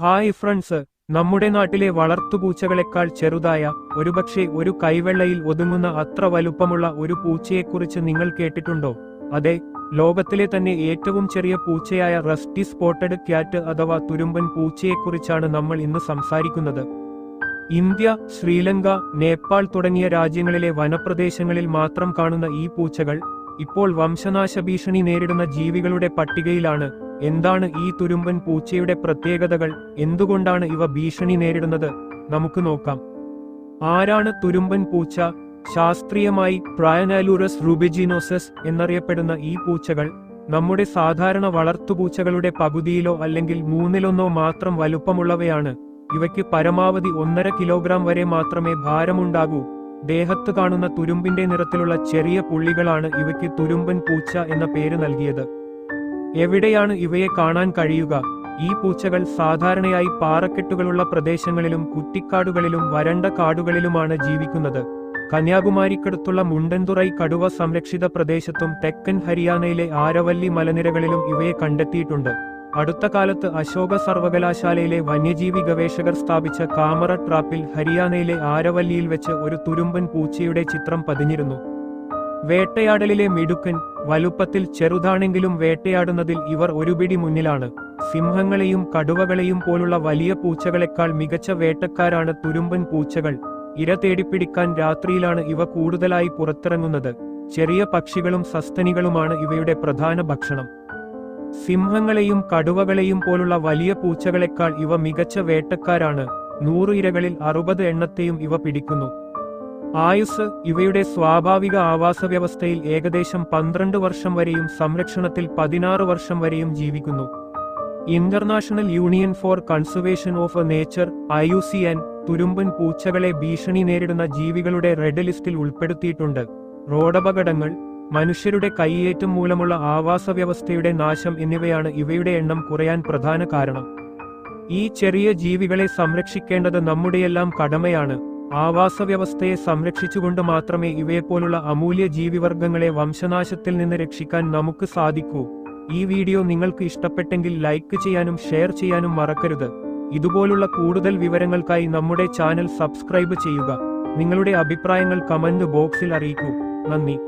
Hi friends നമ്മുടെ നാട്ടിലെ വളർത്തുപൂച്ചകളെക്കാൾ ചെറുതായ ഒരുപക്ഷെ ഒരു കൈവെള്ളയിൽ ഒതുങ്ങുന്ന അത്ര വലുപ്പമുള്ള ഒരു പൂച്ചയെക്കുറിച്ച് നിങ്ങൾ കേട്ടിട്ടുണ്ടോ? അതെ ലോകത്തിലെ തന്നെ ഏറ്റവും ചെറിയ പൂച്ചയായ റസ്റ്റി സ്പോട്ടഡ് ക്യാറ്റ് അഥവാ തുരുമ്പൻ പൂച്ചയെക്കുറിച്ചാണ് നമ്മൾ ഇന്ന് സംസാരിക്കുന്നത്. ഇന്ത്യ ശ്രീലങ്ക നേപ്പാൾ തുടങ്ങിയ രാജ്യങ്ങളിലെ വനപ്രദേശങ്ങളിൽ മാത്രം കാണുന്ന ഈ പൂച്ചകൾ ഇപ്പോൾ വംശനാശ ഭീഷണി നേരിടുന്ന ജീവികളുടെ പട്ടികയിലാണ്. എന്താണ് ഈ തുരുമ്പൻ പൂച്ചയുടെ പ്രത്യേകതകൾ? എന്തുകൊണ്ടാണ് ഇവ ഭീഷണി നേരിടുന്നത്? നമുക്ക് നോക്കാം. ആരാണ് തുരുമ്പൻ പൂച്ച? ശാസ്ത്രീയമായി പ്രയനാലൂറസ് റൂബിജിനോസസ് എന്നറിയപ്പെടുന്ന ഈ പൂച്ചകൾ നമ്മുടെ സാധാരണ വളർത്തുപൂച്ചകളുടെ പകുതിയിലോ അല്ലെങ്കിൽ മൂന്നിലൊന്നോ മാത്രം വലുപ്പമുള്ളവയാണ്. ഇവയ്ക്ക് പരമാവധി ഒന്നര കിലോഗ്രാം വരെ മാത്രമേ ഭാരമുണ്ടാകൂ. ദേഹത്ത് കാണുന്ന തുരുമ്പിന്റെ നിറത്തിലുള്ള ചെറിയ പുള്ളികളാണ് ഇവയ്ക്ക് തുരുമ്പൻ പൂച്ച എന്ന പേര് നൽകിയത്. എവിടെയാണ് ഇവയെ കാണാൻ കഴിയുക? ഈ പൂച്ചകൾ സാധാരണയായി പാറക്കെട്ടുകളുള്ള പ്രദേശങ്ങളിലും കുറ്റിക്കാടുകളിലും വരണ്ട കാടുകളിലുമാണ് ജീവിക്കുന്നത്. കന്യാകുമാരിക്കടുത്തുള്ള മുണ്ടൻതുറൈ കടുവ സംരക്ഷിത പ്രദേശത്തും തെക്കൻ ഹരിയാനയിലെ ആരവല്ലി മലനിരകളിലും ഇവയെ കണ്ടെത്തിയിട്ടുണ്ട്. അടുത്ത കാലത്ത് അശോക സർവകലാശാലയിലെ വന്യജീവി ഗവേഷകർ സ്ഥാപിച്ച കാമറ ട്രാപ്പിൽ ഹരിയാനയിലെ ആരവല്ലിയിൽ വെച്ച് ഒരു തുരുമ്പൻ പൂച്ചയുടെ ചിത്രം പതിഞ്ഞിരുന്നു. വേട്ടയാടലിലെ മിടുക്കൻ വലുപ്പത്തിൽ ചെറുതാണെങ്കിലും വേട്ടയാടുന്നതിൽ ഇവർ ഒരുപിടി മുന്നിലാണ്. സിംഹങ്ങളെയും കടുവകളെയും പോലുള്ള വലിയ പൂച്ചകളെക്കാൾ മികച്ച വേട്ടക്കാരാണ് തുരുമ്പൻ പൂച്ചകൾ. ഇര തേടിപ്പിടിക്കാൻ രാത്രിയിലാണ് ഇവ കൂടുതലായി പുറത്തിറങ്ങുന്നത്. ചെറിയ പക്ഷികളും സസ്തനികളുമാണ് ഇവയുടെ പ്രധാന ഭക്ഷണം. സിംഹങ്ങളെയും കടുവകളെയും പോലുള്ള വലിയ പൂച്ചകളെക്കാൾ ഇവ മികച്ച വേട്ടക്കാരാണ്. നൂറ് ഇരകളിൽ അറുപത് എണ്ണത്തെയും ഇവ പിടിക്കുന്നു. ആയുസ് ഇവയുടെ സ്വാഭാവിക ആവാസ വ്യവസ്ഥയിൽ ഏകദേശം പന്ത്രണ്ട് വർഷം വരെയും സംരക്ഷണത്തിൽ പതിനാറ് വർഷം വരെയും ജീവിക്കുന്നു. International Union for Conservation of Nature I U C N തുരുമ്പൻ പൂച്ചകളെ ഭീഷണി നേരിടുന്ന ജീവികളുടെ റെഡ് ലിസ്റ്റിൽ ഉൾപ്പെടുത്തിയിട്ടുണ്ട്. റോഡപകടങ്ങൾ മനുഷ്യരുടെ കൈയേറ്റം മൂലമുള്ള ആവാസ വ്യവസ്ഥയുടെ നാശം എന്നിവയാണ് ഇവയുടെ എണ്ണം കുറയാൻ പ്രധാന കാരണം. ഈ ചെറിയ ജീവികളെ സംരക്ഷിക്കേണ്ടത് നമ്മുടെയെല്ലാം കടമയാണ്. ആവാസവ്യവസ്ഥയെ സംരക്ഷിച്ചുകൊണ്ട് മാത്രമേ ഇവയെപ്പോലുള്ള അമൂല്യ ജീവിവർഗങ്ങളെ വംശനാശത്തിൽ നിന്ന് രക്ഷിക്കാൻ നമുക്ക് സാധിക്കൂ. ഈ വീഡിയോ നിങ്ങൾക്ക് ഇഷ്ടപ്പെട്ടെങ്കിൽ ലൈക്ക് ചെയ്യാനും ഷെയർ ചെയ്യാനും മറക്കരുത്. ഇതുപോലുള്ള കൂടുതൽ വിവരങ്ങൾക്കായി നമ്മുടെ ചാനൽ സബ്സ്ക്രൈബ് ചെയ്യുക. നിങ്ങളുടെ അഭിപ്രായങ്ങൾ കമന്റ് ബോക്സിൽ അറിയിക്കൂ. നന്ദി.